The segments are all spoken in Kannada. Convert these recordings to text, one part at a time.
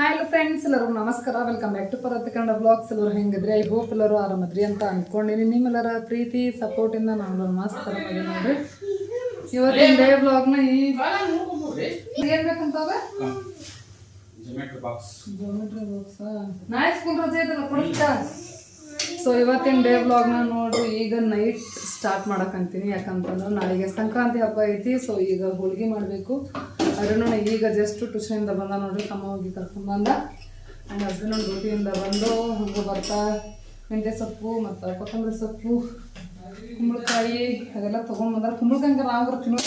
ಹಾಯ್ ಹಲೋ ಫ್ರೆಂಡ್ಸ್ ಎಲ್ಲರೂ ನಮಸ್ಕಾರ. ವೆಲ್ಕಮ್ ಬ್ಯಾಕ್ ಟು ಪರತ್ ಕನ್ನಡ ಬ್ಲಾಗ್ಸ್ ಎಲ್ಲರೂ ಹೆಂಗಿದ್ರೆ? ಐ ಹೋಪ್ ಎಲ್ಲರೂ ಆರಾಮದ್ರಿ ಅಂತ ಅಂದ್ಕೊಂಡಿನಿ ನಿಮ್ಮೆಲ್ಲರ ಪ್ರೀತಿ ಸಪೋರ್ಟಿಂದ ನಾನು ಮಸ್ತ್ ಆರಾಮದಿ ನೋಡ್ರಿ. ಇವತ್ತಿನ ಡೇ ಬ್ಲಾಗ್ನ ಈ ಏನ್ ಬೇಕಂತ ಬಾಕ್ಸ್ ಜೋಮೆಟ್ರಿ ಬಾಕ್ಸ್ ನಾಳೆ ಸ್ಕೂಲ್ ರಜೆ ಐತಲ್ಲ ಕೊಡ್ತಾ ಸೊ ಇವತ್ತಿನ ಡೇ ವ್ಲಾಗ್ನ ನೋಡ್ರಿ. ಈಗ ನೈಟ್ ಸ್ಟಾರ್ಟ್ ಮಾಡಕ್ಕಂತೀನಿ ಯಾಕಂತಂದ್ರೆ ನಾಳೆಗೆ ಸಂಕ್ರಾಂತಿ ಹಬ್ಬ ಐತಿ. ಸೊ ಈಗ ಹೋಳಿಗೆ ಮಾಡಬೇಕು. ಅರುಣ ಈಗ ಜಸ್ಟ್ ಟ್ಯೂಷನಿಂದ ಬಂದ ನೋಡ್ರಿ, ತಮ್ಮ ಹೋಗಿ ಕರ್ಕೊಂಡ್ಬಂದ ಆ್ಯಂಡ್ ಹಸ್ಬೆಂಡ್ ಡ್ಯೂಟಿಯಿಂದ ಬಂದು ಹಂಗೆ ಬರ್ತಾ, ಮೆಂತ್ಯ ಸೊಪ್ಪು ಮತ್ತು ಕೊತ್ತಂಬರಿ ಸೊಪ್ಪು, ಕುಂಬಳಕಾಯಿ ಅದೆಲ್ಲ ತೊಗೊಂಡ್ಬಂದ್ರೆ ಕುಂಬಳಕಾಯಿ ನಾವು ತಿನ್ನೋ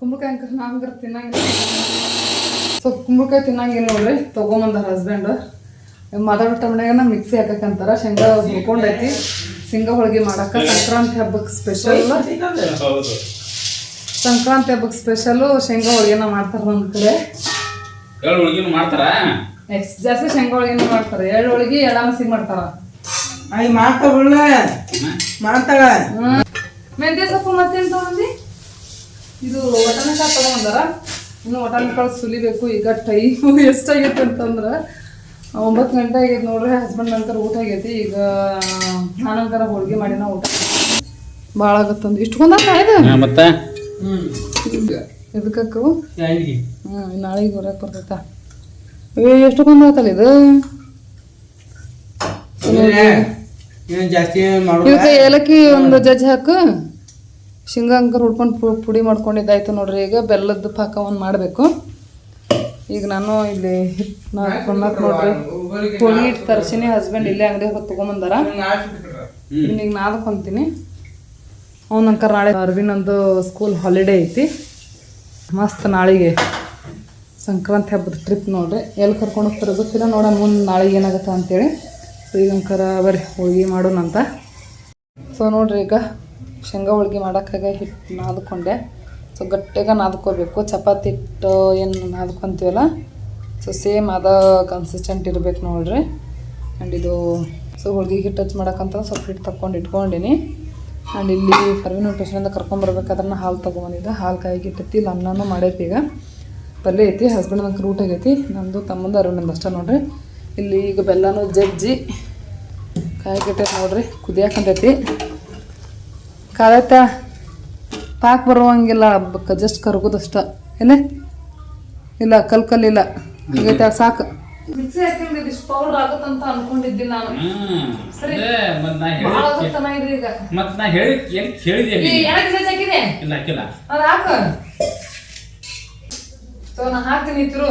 ಕುಂಬಳಕಾಯಿ ನಮ್ಗರ ತಿನ್ನಂಗಿಲ್ಲ. ಸೊ ಕುಂಬಳಕಾಯಿ ತಿನ್ನಂಗಿಲ್ಲ ನೋಡ್ರಿ ತೊಗೊಂಬಂದಾರ ಹಸ್ಬೆಂಡ್ ಮಾತಾಡೋ ಟೈಮ್ನಾಗ ಮಿಕ್ಸಿ ಹಾಕಕ್ಕಂತಾರ ಶೇಂಗಾ ಹುರ್ಕೊಂಡೈತಿ. ಶೇಂಗಾ ಹೋಳಿಗೆ ಮಾಡಕ್ಕ ಸಂಕ್ರಾಂತಿ ಹಬ್ಬಕ್ಕೆ ಸ್ಪೆಷಲ್ ಹೌದು. ಸಂಕ್ರಾಂತಿ ಹಬ್ಬಕ್ಕೆ ಸ್ಪೆಷಲ್ ಶೇಂಗಾ ಹೋಳಿಗೆನ ಮಾಡ್ತಾರ ನಮ್ಮ ಕಡೆ. ಮಾಡ್ತಾರ? ಜಾಸ್ತಿ ಶೇಂಗಾ ಹೋಳಿಗೆನ ಮಾಡ್ತಾರೆ. ಎಳ್ಳು ಹೋಳಿಗೆ ಮಾಡ್ತಾರ. ಮಾಡ್ತಾಳ ಮಾಡ್ತಾಳ. ಹ್ಮ್. ಮೆಂತ್ಯ ಸೊಪ್ಪು ಮತ್ತೇನು ತಗೊಂಡಿ? ಇದು ಒಟನ ತಗೊಂಡಾರ ಇನ್ನು ಒಟನ ಕಾಳು ಸುಲಿಬೇಕು ಈಗ ಟೈಮು ಎಷ್ಟಾಗೈತೆ ಅಂತಂದ್ರೆ. ಒಂಬತ್ತು ಗಂಟೆ ಆಗೈತೆ ನೋಡ್ರಿ ಹಸ್ಬೆಂಡ್ ನಂತರ ಊಟ ಆಗೈತಿ. ಈಗ ನಾನಂತರ ಹೋಳಿಗೆ ಮಾಡಿನ ಊಟ. ಭಾಳ ಆಗತ್ತಂದು ಇಷ್ಟು ಕೊಂದ ಇದು? ಮತ್ತೆ? ಇದಕ್ಕೂ ಹಾಂ ನಾಳೆಗೆ ಹೊರಗೆ ಬರ್ತೈತ. ಎಷ್ಟು ಕೊಂದ ಆತಲ್ಲ ಇದು? ಇದಕ್ಕೆ ಏಲಕ್ಕಿ ಒಂದು ಜಜ್ಜಿ ಹಾಕು. ಶೇಂಗಾ ಅಂಕರ್ ಹುಡ್ಕೊಂಡು ಪು- ಪುಡಿ ಮಾಡ್ಕೊಂಡಿದ್ದಾಯ್ತು ನೋಡ್ರಿ ಈಗ. ಬೆಲ್ಲದ ಪಾಕ ಒಂದು ಮಾಡಬೇಕು. ಈಗ ನಾನು ಇಲ್ಲಿ ನಾದ್ಕೊಂಡಾಕ ನೋಡ್ರಿ. ಕೋಳಿ ಹಿಟ್ಟು ತರ್ಸಿನಿ ಹಸ್ಬೆಂಡ್ ಇಲ್ಲೇ ಅಂಗಡಿ ಹೋಗಿ ತೊಗೊಂಬಂದಾರ. ಈಗ ನಾದ್ಕೊಂತೀನಿ ಅವ್ನ ಅಂಕರ್ ನಾಳೆ ಅರವಿಂದ್ ಸ್ಕೂಲ್ ಹಾಲಿಡೇ ಐತಿ. ಮಸ್ತ್ ನಾಳೆಗೆ ಸಂಕ್ರಾಂತಿ ಹಬ್ಬದ ಟ್ರಿಪ್ ನೋಡ್ರಿ. ಎಲ್ಲಿ ಕರ್ಕೊಂಡು ಹೋಗ್ತಾರೆ ಗೊತ್ತಿಲ್ಲ, ನೋಡೋಣ ಮುಂದೆ ನಾಳೆಗೆ ಏನಾಗುತ್ತೆ ಅಂತೇಳಿ. ಸೊ ಈಗ ಅಂಕರ ಬರ್ರಿ, ಹೋಳಿಗೆ ಮಾಡೋಣಂತ. ಸೊ ನೋಡ್ರಿ ಈಗ ಶೇಂಗಾ ಹೋಳಿಗೆ ಮಾಡೋಕ್ಕಾಗ ಹಿಟ್ಟು ನಾದ್ಕೊಂಡೆ. ಸೊ ಗಟ್ಟಿಗೆ ನಾದ್ಕೋಬೇಕು. ಚಪಾತಿ ಹಿಟ್ಟು ಏನು ನಾದ್ಕೊಂತೀವಲ್ಲ ಸೊ ಸೇಮ್ ಅದ ಕನ್ಸಿಸ್ಟೆಂಟ್ ಇರಬೇಕು ನೋಡ್ರಿ. ಆ್ಯಂಡ್ ಇದು ಸೊ ಹೋಳಿಗೆ ಹಿಟ್ಟು ಟಚ್ ಮಾಡೋಕ್ಕಂತ ಸ್ವಲ್ಪ ಹಿಟ್ಟು ತಗೊಂಡು ಇಟ್ಕೊಂಡಿನಿ. ಆ್ಯಂಡ್ ಇಲ್ಲಿ ಪರ್ವಿನ ಟ್ಯೂಷನಿಂದ ಕರ್ಕೊಂಬರ್ಬೇಕಾದ್ರೆ ಹಾಲು ತೊಗೊಂಬಂದಿದ್ದೆ ಹಾಲು ಕಾಯಿಗೆ ಇಟ್ಟೈತಿ, ಅನ್ನನೂ ಮಾಡೈತಿ ಈಗ. ಪಲ್ಯ ಐತಿ ಹಸ್ಬೆಂಡ್ ನಂಗೆ ರೂಟ್ ಆಗೈತಿ. ನಂದು ತಮ್ಮಂದು ಅರುಣಿಂದ ಅಷ್ಟೇ ನೋಡ್ರಿ. ಇಲ್ಲಿ ಈಗ ಬೆಲ್ಲನೂ ಜಜ್ಜಿ ಕಾಯಿ ನೋಡ್ರಿ. ಕುದಿಯಾಕಂತೈತಿ. ಕಾಲತ್ತ ಪಾಕ್ ಬರುವಂಗಿಲ್ಲ ಹಬ್ಬಕ್ಕೆ ಜಸ್ಟ್ ಕರ್ಗೋದಷ್ಟ. ಏನೇ ಇಲ್ಲ ಕಲ್ ಕಲ್ಲಿಲ್ಲ ಹಂಗೈತೆ ಸಾಕು. ಮಿಕ್ಸಿ ಹಾಕಿದ್ರೆ ಇದಿಷ್ಟು ಪೌಡರ್ ಆಗುತ್ತಂತ ಅನ್ಕೊಂಡಿದ್ದಿಲ್ಲ ನಾನು. ಹ್ಮ್ ಸರಿ. ಭಾಳ ಚೆನ್ನಾಗಿದೆ ಈಗ. ಮತ್ ನಾ ಹೇಳಿ ಏನ್ ಕೇಳಿದೆ ಈ ಯಾಕೆ ಜಜ್ಜಿ ಹಾಕಿದೆ ಇಲ್ಲ ಹಾಕಿಲ್ಲ. ಅದು ಹಾಕು. ಸೊ ನಾ ಹಾಕ್ತೀನಿ ಇದ್ರು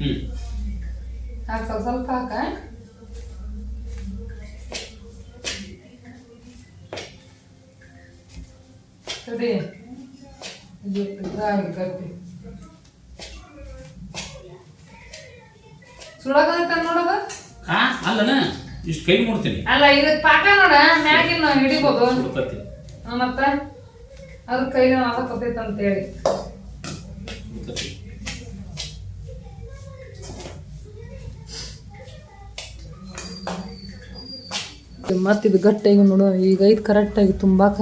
ಹ್ಮ್. ಹಾಕ್ ಸ್ವಲ್ಪ ಸ್ವಲ್ಪ ಹಾಕ ಸರಿ ಇದು ಇದಾಗಿ ಗಟ್ಟಿ ಸುಡಾಕತ್ತ ನೋಡದ? ಹಾ ಅಲ್ಲನ? ಇಷ್ಟು ಕೈ ಮಾಡ್ತೀನಿ ಅಲ್ಲ ಪಾಕ ನೋಡ ಮ್ಯಾಗಿನ ಹಿಡಿಬೋದು. ಮತ್ತ? ನಾದಕತ್ತೈತೆ ಅಂತೇಳಿ. ಮತ್ತು ಇದು ಗಟ್ಟಿಯಾಗಿ ನೋಡು ಈಗ ಇದು ಕರೆಕ್ಟಾಗಿ ತುಂಬಾಕ.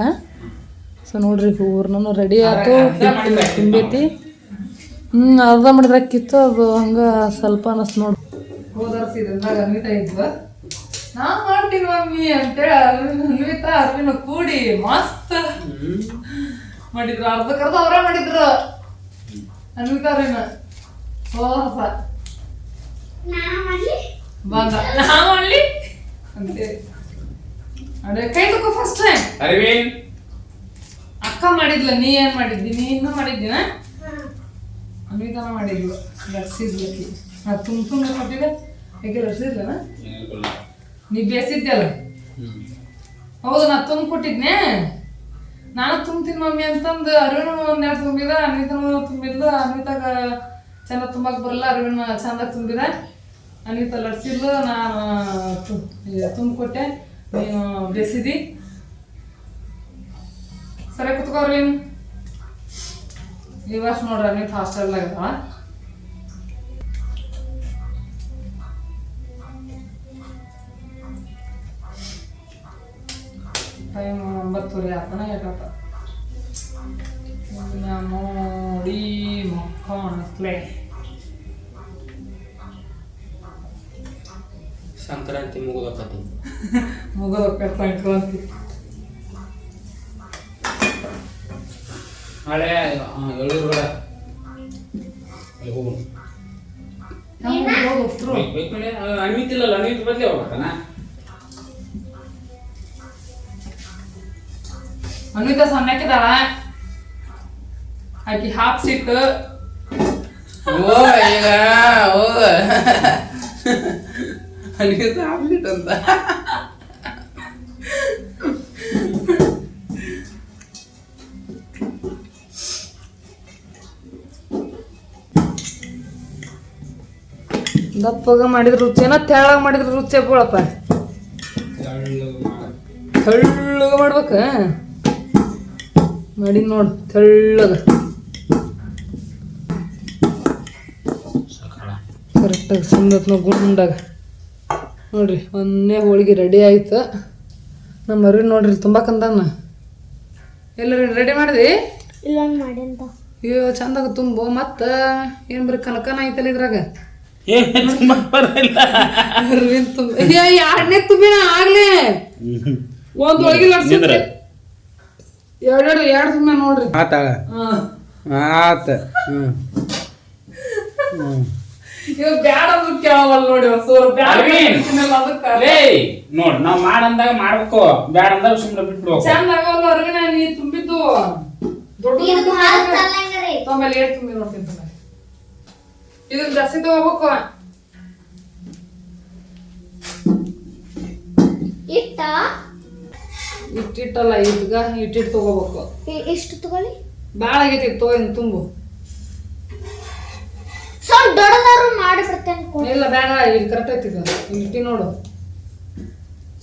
ಸೊ ನೋಡ್ರಿ ಹೂರ್ನೂ ರೆಡಿ ಆಯ್ತು. ತಿಂದೈತಿ ತುಂಬೈತಿ. ಹ್ಞೂ ಅರ್ಧ ಮಾಡಿದ್ರೆ ಕಿತ್ತು ಅದು ಹಂಗೆ ಸ್ವಲ್ಪ ಅನಸ್ ನೋಡಿ. ಹೋದರ್ಸಿದ್ರಾಗ ಅನ್ವಿತಾ ಇದ್ವ. ನಾ ಮಾಡ್ತೀನಿ ಮಮ್ಮಿ ಅಂತೇಳಿ ಅರವಿಂದ್ ಅನ್ವಿತಾ ಅರವಿಂದ್ ಕೂಡಿ ಮಸ್ತ್. ಮಾಡಿದ್ರು. ಅರ್ಧಕ್ಕರ್ಧ ಅವರೇ ಮಾಡಿದ್ರು. ಅನ್ವಿತಾ ಅರವಿಂದ. ಹೊಸ ಬಂದ. ನಾ ಮಾಡ್ಲಿ? ಅಂತೇಳಿ. ಅದೇ ಕೈ ತಗೋ ಫಸ್ಟ್ ಟೈಮ್ ಅರವಿಂದ್. ಅಕ್ಕ ಮಾಡಿದ್ಲ, ನೀ ಏನ್ ಮಾಡಿದ್ದಿ? ನೀ ಇನ್ನು ಮಾಡಿದ್ದೀನ? ಅನ್ವಿತಾನ ಮಾಡಿದ್ಲು ಲಟ್ಸಿದ್ಲಕ್ಕಿ ನಾ ತುಂಬ ತುಂಬ ಕೊಟ್ಟಿದ್ದೆ. ಹೇಗೆ ಕೊಡ್ಲ. ನೀ ಬೇಸಿದ್ದೆಲ್ಲ ಹೌದು, ನಾ ತುಂಬ ಕೊಟ್ಟಿದ್ನೆ. ನಾನು ತುಂಬ್ತೀನಿ ಮಮ್ಮಿ ಅಂತಂದು ಅರವಿನ ಒಂದೆರಡು ತುಂಬಿದ ಅನ್ವಿತನ ತುಂಬಿದ್ಲು. ಅನ್ವಿತಾಗ ಚೆಂದ ತುಂಬಕ್ ಬರಲ್ಲ ಅರವಿನ ಚಂದ ತುಂಬಿದ. ಅನ್ವಿತಾ ಲಡ್ಸಿದ್ಲು, ನಾನು ತುಂಬಿಕೊಟ್ಟೆ ನೀನು ಬೇಸಿದಿ ಸರಿ ಕುತ್ಕೋರಿ ಈ ವರ್ಷ ನೋಡ್ರಿ ಅನ್ವಿತ ಹಾಸ್ಟೆಲ್ದಾಗ ಅದಾಳ ಟೈಮ್ ಒಂಬತ್ತುವರೆ ಆತನ ಯಾಕಪ್ಪ ನೋಡಿ ನೋಡಿ ಮಕ್ಕಳೇ. ಸಂಕ್ರಾಂತಿ ಮುಗಿದೋಕತಿ ಮುಗಿದೋಕ ಸಂಕ್ರಾಂತಿ. ಹಳೆ ಎಳ್ಳಿರ್ಬೇಡ ಹೋಗು. ಅನ್ವಿತಿಲ್ಲಲ್ಲ ಅನ್ವಿತ್ ಬದಲೇ ಹೋಗ್ಬೇಕನ ಅನ್ವಿತ ಸಣ್ಣಕ್ಕಿದಾಳ ಆಕಿ ಸೀಟ್ ಓ ಈಗ ಓ ಅನ್ವಿತ ಆಗ್ಬಿಟ್ಟು ಅಂತ. ದಪ್ಪಗ ಮಾಡಿದ್ರ ರುಚಿನ ತೆಳ್ಳಗ ಮಾಡಿದ್ರ ರುಚಿ ಬೋಳಪ್ಪ ತೆಳ್ಳಗ ಮಾಡ್ಬೇಕ? ಮಾಡಿ ನೋಡು ತೆಳ್ಳಗ. ಕರೆಕ್ಟಾಗಿ ಸಂದತ್ ನಾವು ಗುಂಡಾಗ. ನೋಡ್ರಿ ಒಂದೇ ಹೋಳಿಗೆ ರೆಡಿ ಆಯ್ತು. ನಮ್ಮ ಮರಿ ನೋಡ್ರಿ ತುಂಬಾಕಂದಾನ. ಎಲ್ಲರೂ ರೆಡಿ ಮಾಡಿದಿ? ಇಲ್ಲ ಮಾಡಿ ಅಂತ ಅಯ್ಯೋ ಚಂದಾಗ ತುಂಬು ಮತ್ತೆ. ಏನು ಬರೀ ಕನಕನ ಐತಲ್ಲ ಇದ್ರಾಗ? ಏ ತುಂಬಾ ಬರಲ್ಲ. ಅರ್ವಿನ್ ತುಂಬ ಅಯ್ಯ ಎರಡನೇ ತುಂಬಿನ ಆಗ್ಲೇ. ಒಂದು ಒಳಗೆ ನಿಂದ್ರ. ಎರಡೆರಡು ಎರಡು ತುಂಬ ನೋಡ್ರಿ. ಆತ. ಹಾ. ಆತ. ಇವ್ ಬ್ಯಾಡ ಕೇಳವಲ್ಲ ನೋಡಿ ಸೋರ್. ಬ್ಯಾಡ ಅರವಿಂದ್. ಅಂತಿದ್ನಲ್ಲ ಅದಕ್ಕ. ಲೇ ನೋಡ್ ನಾವ್ ಮಾಡಂದಾಗ ಮಾಡ್ಬೇಕು. ಬ್ಯಾಡ ಅಂದಾಗ ಸುಮ್ಮನೆ ಬಿಟ್ಬಿಡ್ಬೇಕು. ಚಂದ ಹೊರಗಿನ ನೀ ತುಂಬಿದ್ದು. ದೊಡ್ಡ ಏಟ್ ತುಂಬಿ ನೋಡ್ತೀನಿ ಇದ್ರ ಜಾಸ್ತಿ ತಗೋಬೇಕು. ಇಟ್ಟ? ಇಟ್ಟಿಟ್ಟಲ್ಲ ಇದ್ಗ ಇಟ್ಟಿಟ್ಟು ತಗೋಬೇಕು. ಎಷ್ಟು ಇಷ್ಟು ತಗೊಳ್ಳಿ. ಭಾಳ ಆಗೈತಿ ತಗೋ ಇನ್ ತುಂಬು. ಸ್ವಲ್ಪ ದೊಡ್ಡದಾರು ಮಾಡಿ ಬರ್ತೇನೆ ಇಲ್ಲ ಬೇಡ ಇಲ್ಲಿ ಕರೆಕ್ಟ್ ಐತಿ ಇದು. ಇಟ್ಟಿ ನೋಡು.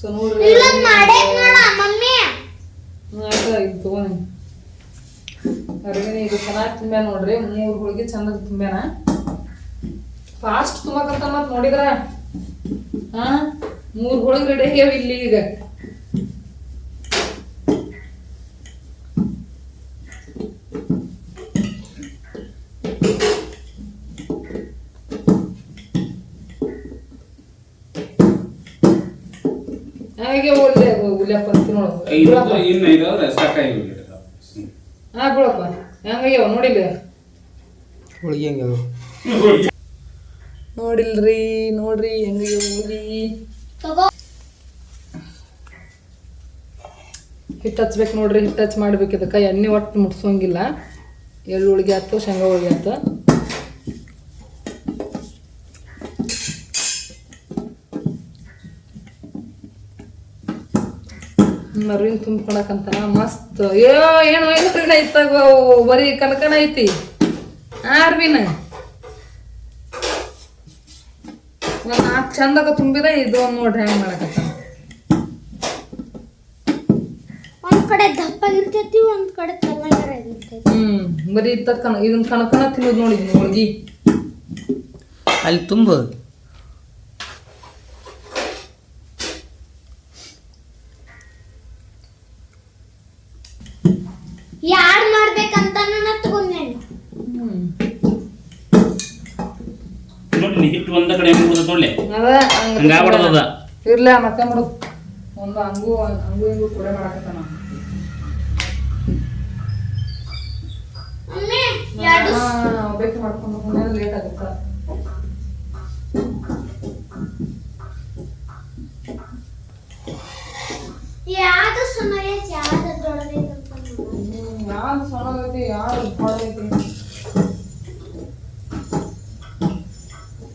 ಸೊ ನೋಡ್ರಿ. ಇಲ್ಲ ಮಾಡೇ ನೋಡ ಮಮ್ಮಿ. ಆಯ್ತು ಇದು ತಗೋನಿ ಅರ್ಬಿನಿ ಇದು ಚೆನ್ನಾಗಿ ತುಂಬ್ಯಾ ನೋಡ್ರಿ. ಮೂರು ಹೋಳಿಗೆ ಚಂದ ತುಂಬ್ಯಾನ. ಫಾಸ್ಟ್ ತುಂಬಕಂತ ಮತ್ ನೋಡಿದ್ರ? ಹಾ ಮೂರು ಗುಳಗ್ ರೆಡಿ ಆಗ್ಯಾವ ಇಲ್ಲಿ ಈಗ. ಹಾಗೆ ನೋಡು. ಇನ್ನು ಸಾಕಾಗಿ. ಹಾ ಬಿಡಪ್ಪ. ಹೆಂಗಾಗ್ಯಾವ ನೋಡಿಲ್ಲ. ಹೋಳಿಗೆ ಹೆಂಗೆ ನೋಡಿಲ್ರಿ, ನೋಡ್ರಿ, ಹೆಂಗ ಹೋಗಿ ಹಿಟ್ಟು ಹಚ್ಬೇಕು ನೋಡ್ರಿ ಹಿಟ್ಟು ಹಚ್ ಮಾಡ್ಬೇಕು ಇದಕ್ಕೆ. ಎಣ್ಣೆ ಒಟ್ಟು ಮುಟ್ಸೋಂಗಿಲ್ಲ. ಎಳ್ಳು ಹೋಳಿಗೆ ಆಯ್ತು ಶೇಂಗಾ ಹೋಳಿಗೆ ಆಯ್ತು ಮರಿನ್ ತುಂಬ್ಕೊಳಕಂತ ಮಸ್ತ್. ಏನು ಏನು ಐತಾಗ ಬರೀ ಕನಕನ ಐತಿ. ಆರ್ವಿನ ಒಂದ್ ನಾಲ್ಕು ಚಂದಾಗ ತುಂಬಿದ ಇದು ಒಂದು ನೋಡ್ರಿ ಹೆಂಗೆ ಮಾಡಕತ್ತ ಒಂದ್ ಕಡೆ ದಪ್ಪಾಗಿರ್ತೈತಿ ಒಂದ್ ಕಡೆ ಹ್ಮ್ ಬರೀ ಇತ್ತ ಕಣ ಇದನ್ನ ಕಣಕನ ತಿನ್ನೋದು ನೋಡಿದ್ವಿ ಹೋಳ್ಗಿ ಅಲ್ಲಿ ತುಂಬ. ನೀ ಒಂದ ಕಡೆ ಹೆಂಗ್ ತೊಳ್ಳೆ ನೋಡ್ಲಿ ಹಂಗ ಹಂಗಾಗ್ಬಿಡದ ಇರ್ಲ ಮತ್ತೆ ಮಾಡು ಒಂದು ಹಂಗು ಹಂಗು ಹಿಂಗು ಕೂಡ ಮಾಡಕತ್ತಾನ. ಮಾಡ್ಕೊಂಡು ಹೋಗೋಣ ಲೇಟ್ ಆಗುತ್ತ? ಯಾವ್ದು ಸಣ್ಣ ಐತಿ ಯಾವ್ದು ದೊಡ್ಡದೈತಿ. ಯಾವ್ದು ಸಣ್ಣದೈತಿ ಯಾವ್ದು ದೊಡ್ಡದೈತಿ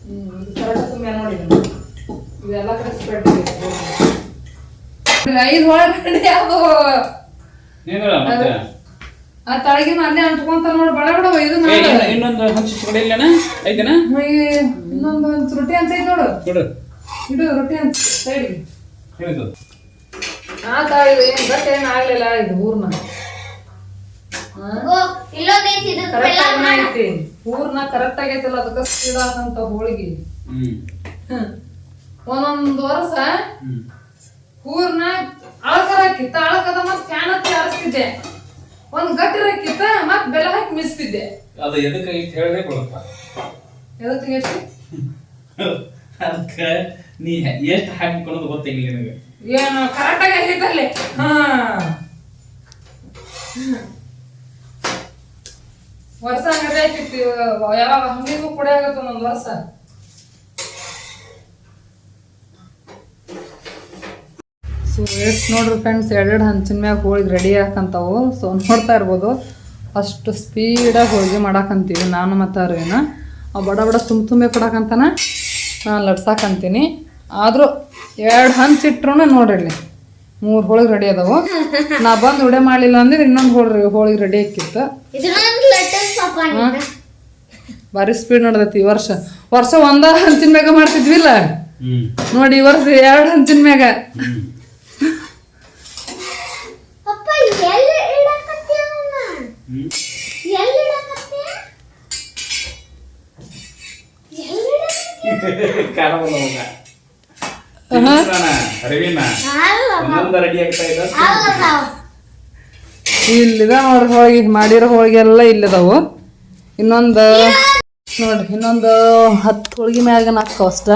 ಹ್ಮ್ ಇದು ಕರೆಕ್ಟ್ ತುಂಬ ನೋಡಿ ಇದನ್ನ. ಇವೆಲ್ಲ ಕಡೆ ಸ್ಪ್ರೆಡ್ ಐದು ಒಳಗಡೆ ಅದು. ನೀನಲ್ಲ ಮತ್ತೆ? ಆ ತಳಗಿನ ಅಲ್ಲೇ ಅಂಟ್ಕೊಂತ ನೋಡಿ ಬಡ ಬಡ ಇದು ಇನ್ನೊಂದು ಹಂಚಿ ಕಡೆ ಇಲ್ಲನ ಐತೆನ ಇನ್ನೊಂದು ರೊಟ್ಟಿ ಐತೆ ನೋಡು. ಇದು ಇಡು ರೊಟ್ಟಿ ಅಂತ ಸೈಡ್ಗೆ ಹೇಳಿದ್ದು. ಆ ತಾಳಿ ಏನು ಬಟ್ ಏನ್ ಆಗ್ಲಿಲ್ಲ ಇದು ಊರ್ನ? ಕರೆಕ್ಟ್ ಐತಿ ಊರ್ನ ಕರೆಕ್ಟ್ ಆಗೈತಿಲ್ಲ ಅದಕ್ಕ ಸ್ಪೀಡ್ ಆದಂತ ಹೋಳಿಗೆ. ಒಂದೊಂದ್ ವರ್ಷ ಊರ್ನ ಅಳಕರ ಹಾಕಿತ್ತ ಅಳಕದ ಮತ್ ಫ್ಯಾನ್ ಹತ್ತಿ ಆರಿಸ್ತಿದ್ದೆ. ಒಂದ್ ಗಟ್ಟಿ ಹಾಕಿತ್ತ ಮತ್ ಬೆಲ್ಲ ಹಾಕಿ ಮಿಸ್ತಿದ್ದೆ. ಅದು ಎದಕ್ಕೆ ಐತಿ ಹೇಳದೆ ಕೊಡಪ್ಪ ಎದಕ್ಕೆ ಐತಿ? ಅದಕ್ಕೆ ನೀ ಎಷ್ಟು ಹಾಕಿಕೊಳ್ಳೋದು ಗೊತ್ತಾಗಿಲ್ಲ ನಿನಗೆ. ಏನು ಕರೆಕ್ಟಾಗಿ ಆಗೈತಲ್ಲಿ ಹಾ. ವರ್ಷ ಹಂಗದೆ ಆಯ್ತಿತ್ತು ಯಾವಾಗ ಹಂಗಿಗೂ ಕೂಡ ಆಗತ್ತ ಒಂದೊಂದು ವರ್ಷ. ಸೊ ಎಷ್ಟು ನೋಡ್ರಿ ಫ್ರೆಂಡ್ಸ್ ಎರಡೆರಡು ಹಂಚಿನ ಮ್ಯಾಗ ಹೋಳಿಗೆ ರೆಡಿ ಹಾಕಂತಾವು ಸೊ ನೋಡ್ತಾ ಇರ್ಬೋದು. ಅಷ್ಟು ಸ್ಪೀಡಾಗಿ ಹೋಳಿಗೆ ಮಾಡಾಕಂತೀವಿ ನಾನು ಮತ್ತು ಅರ್ವಿನ. ಅವು ಬಡ ಬಡ ತುಂಬ ತುಂಬೆ ಕೊಡಾಕಂತಾನ? ನಾನು ಲಟ್ಸಾಕಂತೀನಿ. ಆದರೂ ಎರಡು ಹಂಚಿಟ್ರೂ ನೋಡ್ರಿ ಇಲ್ಲಿ ಮೂರು ಹೋಳಿಗೆ ರೆಡಿ ಅದಾವು. ನಾ ಬಂದು ಉಡೆ ಮಾಡಲಿಲ್ಲ ಅಂದ್ರೆ ಇನ್ನೊಂದು ಹೋಳ್ರಿ ಹೋಳಿಗೆ ರೆಡಿ ನೀನು. ಭಾರಿ ಸ್ಪೀಡ್ ನಡ್ದೈತಿ ಈ ವರ್ಷ. ವರ್ಷ ಒಂದ ಹಂಚಿನ ಮ್ಯಾಗ ಮಾಡ್ತಿದ್ವಿಲ್ಲ? ನೋಡಿ ಈ ವರ್ಷ ಎರಡು ಹಂಚಿನ ಮ್ಯಾಗ ಪಪ್ಪ ಎಲ್ಲಿ ಇಡಕತ್ತೀಯ ಅವನ್ನ? ಹ್ಮ್ ಎಲ್ಲಿ ಇಡಕತ್ತೀಯ? ಎಲ್ಲಿ ಇಡಕತ್ತೀಯ? ಕಾಣಬಲ್ಲ ಅವಾಗ ಅರಿವಿನ ಅಲ್ಲ, ಒಂದೊಂದು ರೆಡಿ ಆಗ್ತಾ ಇದ್ದ ಅಲ್ಲ ತಾವು. ಇಲ್ಲಿದ ನೋಡ್ರಿ ಹೋಳಿಗೆ ಮಾಡಿರೋ ಹೋಳಿಗೆ ಎಲ್ಲ ಇಲ್ಲಿದಾವು. ಇನ್ನೊಂದು ನೋಡ್ರಿ ಇನ್ನೊಂದು ಹತ್ತು ಹೋಳಿಗೆ ಮ್ಯಾಗ ನಾಲ್ಕು ಅಷ್ಟ.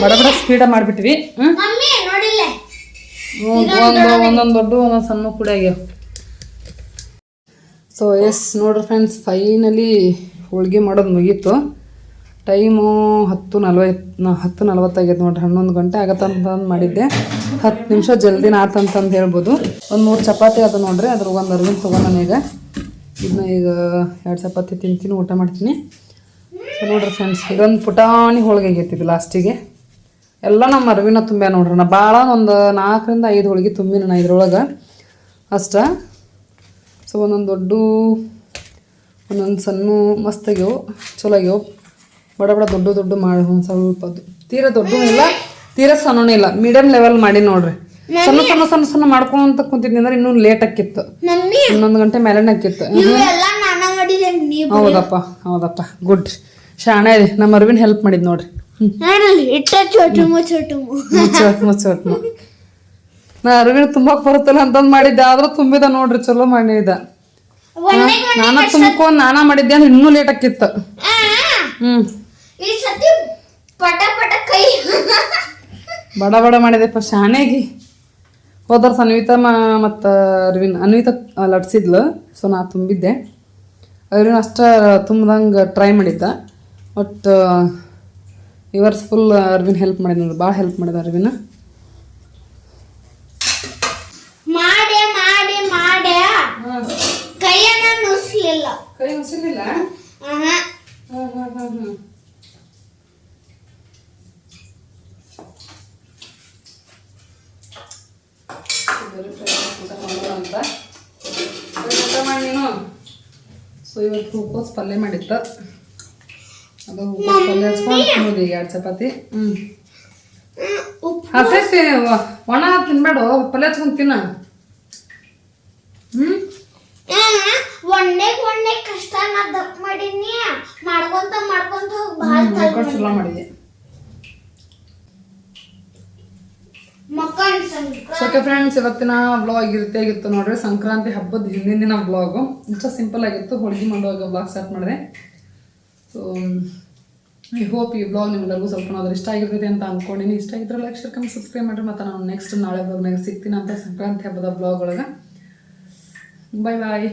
ಬಡ ಬಡ ಸ್ಪೀಡ ಮಾಡ್ಬಿಟ್ವಿ. ಹ್ಞೂ ನೋಡಿಲ್ಲ. ಒಂದು ಒಂದೊಂದು ದೊಡ್ಡ ಒಂದೊಂದು ಸಣ್ಣ ಕೂಡ ಆಗ್ಯಾವ. ಸೊ ಎಸ್ ನೋಡ್ರಿ ಫ್ರೆಂಡ್ಸ್ ಫೈನಲಿ ಹೋಳಿಗೆ ಮಾಡೋದು ಮುಗೀತು. ಟೈಮು ಹತ್ತು ನಲ್ವತ್ತು ಹತ್ತು ನಲ್ವತ್ತಾಗೈತೆ ನೋಡ್ರಿ, ಹನ್ನೊಂದು ಗಂಟೆ ಆಗತ್ತಂತ ಮಾಡಿದ್ದೆ. ಹತ್ತು ನಿಮಿಷ ಜಲ್ದಿನ ಆತಂತಂದು ಹೇಳ್ಬೋದು. ಒಂದು ಮೂರು ಚಪಾತಿ ಅದು ನೋಡ್ರಿ ಅದ್ರ ಒಂದು ಅರ್ವಿನ ತೊಗೊಂಡು ಈಗ. ಇದನ್ನ ಈಗ ಎರಡು ಚಪಾತಿ ತಿಂತೀನಿ, ಊಟ ಮಾಡ್ತೀನಿ. ಸೊ ನೋಡ್ರಿ ಫ್ರೆಂಡ್ಸ್ ಇದೊಂದು ಪುಟಾಣಿ ಹೋಳಿಗೆ ಆಗೈತಿ ಇದು ಲಾಸ್ಟಿಗೆ ಎಲ್ಲ ನಮ್ಮ ಅರ್ವಿನ ತುಂಬ್ಯಾ ನೋಡ್ರಿ, ನಾ ಭಾಳ ಒಂದು ನಾಲ್ಕರಿಂದ ಐದು ಹೋಳಿಗೆ ತುಂಬಿನ ಇದ್ರೊಳಗೆ. ಅಷ್ಟ. ಸೊ ಒಂದೊಂದು ದೊಡ್ಡ ಒಂದೊಂದು ಸಣ್ಣ ಮಸ್ತಾಗ್ಯವು ಆಗ್ಯಾವು ಚಲೋ ಆಗ್ಯಾವು ಬಡ ಬಡ ದೊಡ್ಡ ದೊಡ್ಡ ಮಾಡಿ ಒಂದು ಸ್ವಲ್ಪ ತೀರಾ ದೊಡ್ಡ ಇಲ್ಲ ತೀರಾ ಸಣ್ಣನೂ ಇಲ್ಲ. ಮೀಡಿಯಂ ಲೆವೆಲ್ ಮಾಡಿ ನೋಡ್ರಿ. ಸಣ್ಣ ಸಣ್ಣ ಸಣ್ಣ ಸಣ್ಣ ಮಾಡ್ಕೊಂತ ಕುಂತಿದ್ನಿ ಅಂದ್ರೆ ಇನ್ನೂ ಲೇಟ್ ಆಕಿತ್ತು ಇನ್ನೊಂದು ಗಂಟೆ ಮೇಲೆ ಆಕಿತ್ತು ಹೌದಪ್ಪ ಹೌದಪ್ಪ. ಗುಡ್ ಶಾಣೆ ಇದೆ ನಮ್ಮ ಅರವಿಂದ್ ಹೆಲ್ಪ್ ಮಾಡಿದ್ ನೋಡ್ರಿ. ಹ್ಞೂ ಚೋಟು ಮುಚ್ಚೋಟ್ ಮುಚ್ಚೋಟ್ ನಾ ಅರಿವಿನ ತುಂಬಾಕ್ ಬರುತ್ತಲ್ಲ ಅಂತಂದ್ ಮಾಡಿದ್ದೆ ಆದ್ರೂ ತುಂಬಿದ ನೋಡ್ರಿ ಚಲೋ ಮಾಡಿದ ನಾನ ತುಂಬ್ಕೊಂಡ್ ನಾನಾ ಮಾಡಿದ್ದೆ ಅಂದ್ರೆ ಇನ್ನೂ ಲೇಟ್ ಆಕಿತ್ತ. ಹ್ಮ್. ಕೈ ಬಡ ಬಡ ಮಾಡಿದೆಪ್ಪ ಶಾನೆಗಿ. ಹೋದ್ರ ಅನ್ವಿತಾ ಮತ್ತು ಅರ್ವಿನ್ ಅನ್ವಿತ ಲಟ್ಸಿದ್ಲು ಸೊ ನಾ ತುಂಬಿದ್ದೆ. ಅರ್ವಿನ್ ಅಷ್ಟ ತುಂಬ್ದಂಗೆ ಟ್ರೈ ಮಾಡಿದ್ದ. ಬಟ್ ಇವರ್ಸ್ ಫುಲ್ ಅರ್ವಿನ್ ಹೆಲ್ಪ್ ಮಾಡಿದ ನೋಡಿ ಭಾಳ ಹೆಲ್ಪ್ ಮಾಡಿದ ಅರ್ವಿನ ಮಾಡೆ ಮಾಡಿ ಮಾಡೆ ಕೈಯನ್ನ ನುಸ್ಲಿಲ್ಲ ಕೈ ಉಸಿರಿಲ್ಲ ಸೊ ಇವತ್ತು ಹೂಕೋಸ್ ಪಲ್ಯ ಮಾಡಿತ್ತ ಅದು ಹೂಕೋಸ್ ಪಲ್ಯ ಹಚ್ಕೊಂಡು ತಿನ್ನೋದು ಎರಡು ಚಪಾತಿ. ಹ್ಞೂ ಹಸೈತಿ ಒಣ ತಿನ್ಬೇಡ. ಪಲ್ಯ ಹಚ್ಕೊಂಡು ತಿನ್ನ ಹ್ಞೂ ಆಹಾ, ಒಂದೇ ಕಷ್ಟ ನಾ ದಪ್ಪ ಮಾಡೀನಿ ಮಾಡ್ಕೊಂತ ಮಾಡ್ಕೊಂತ ಹೋಗಿ ಭಾಳ ಮಾಡ್ಕೊಂಡು ಚಲೋ ಮಾಡಿದೆ. ಓಕೆ ಫ್ರೆಂಡ್ಸ್ ಇವತ್ತಿನ ವ್ಲಾಗ್ ಇರುತ್ತೆ ಆಗಿತ್ತು ನೋಡ್ರಿ. ಸಂಕ್ರಾಂತಿ ಹಬ್ಬದ ಹಿಂದಿನ ದಿನ ವ್ಲಾಗು ಇಷ್ಟ ಸಿಂಪಲ್ ಆಗಿತ್ತು. ಹೋಳಿಗೆ ಮಾಡುವಾಗ ವ್ಲಾಗ್ ಸ್ಟಾರ್ಟ್ ಮಾಡಿದೆ. ಸೊ ಐ ಹೋಪ್ ಈ ವ್ಲಾಗ್ ನಿಮ್ಗೆಲ್ಲರಿಗೂ ಸ್ವಲ್ಪ ಇಷ್ಟ ಆಗಿರ್ತೈತೆ ಅಂತ ಅನ್ಕೊಂಡಿನಿ. ಇಷ್ಟ ಆಗಿದ್ರೆ ಲೈಕ್ ಶೇರ್ ಕಮ್ಮಿ ಸಬ್ಸ್ಕ್ರೈಬ್ ಮಾಡಿರಿ. ಮತ್ತು ನಾನು ನೆಕ್ಸ್ಟ್ ನಾಳೆ ವ್ಲಾಗ್ನಾಗ ಸಿಗ್ತೀನಿ ಅಂತ ಸಂಕ್ರಾಂತಿ ಹಬ್ಬದ ಬ್ಲಾಗ್ ಒಳಗೆ. ಬಾಯ್ ಬಾಯ್